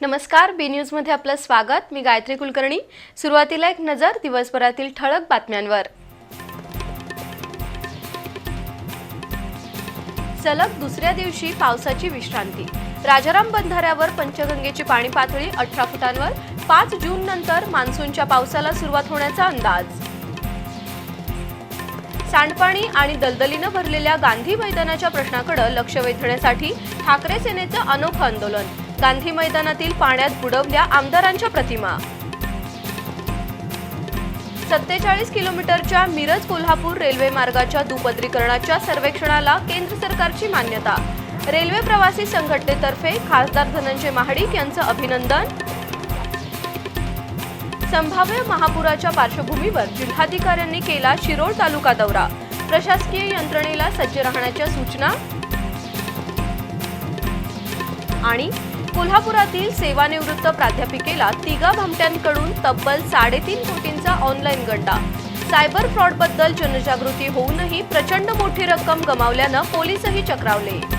नमस्कार बी न्यूजमध्ये आपलं स्वागत. मी गायत्री कुलकर्णी. सुरुवातीला एक नजर दिवसभरातील ठळक बातम्यांवर. सलग दुसऱ्या दिवशी पावसाची विश्रांती. राजाराम बंधाऱ्यावर पंचगंगेची पाणी पातळी अठरा फुटांवर. पाच जून नंतर मान्सूनच्या पावसाला सुरुवात होण्याचा अंदाज. सांडपाणी आणि दलदलीनं भरलेल्या गांधी मैदानाच्या प्रश्नाकडे लक्ष वेधण्यासाठी ठाकरे सेनेचं अनोखं आंदोलन. गांधी मैदानातील पाण्यात बुडवल्या आमदारांच्या प्रतिमा. सत्तेचाळीस किलोमीटरच्या मिरज कोल्हापूर रेल्वे मार्गाच्या दुपदरीकरणाच्या सर्वेक्षणाला केंद्र सरकारची मान्यता. रेल्वे प्रवासी संघटनेतर्फे खासदार धनंजय महाडिक यांचं अभिनंदन. संभाव्य महापुराच्या पार्श्वभूमीवर जिल्हाधिकाऱ्यांनी केला शिरोळ तालुका दौरा. प्रशासकीय यंत्रणेला सज्ज राहण्याच्या सूचना. आणि कोल्हापुरातील सेवानिवृत्त प्राध्यापिकेला तिघा भामट्यांकडून तब्बल साडेतीन कोटींचा ऑनलाईन गंडा. सायबर फ्रॉडबद्दल जनजागृती होऊनही प्रचंड मोठी रक्कम गमावल्यानं पोलीसही चक्रावले.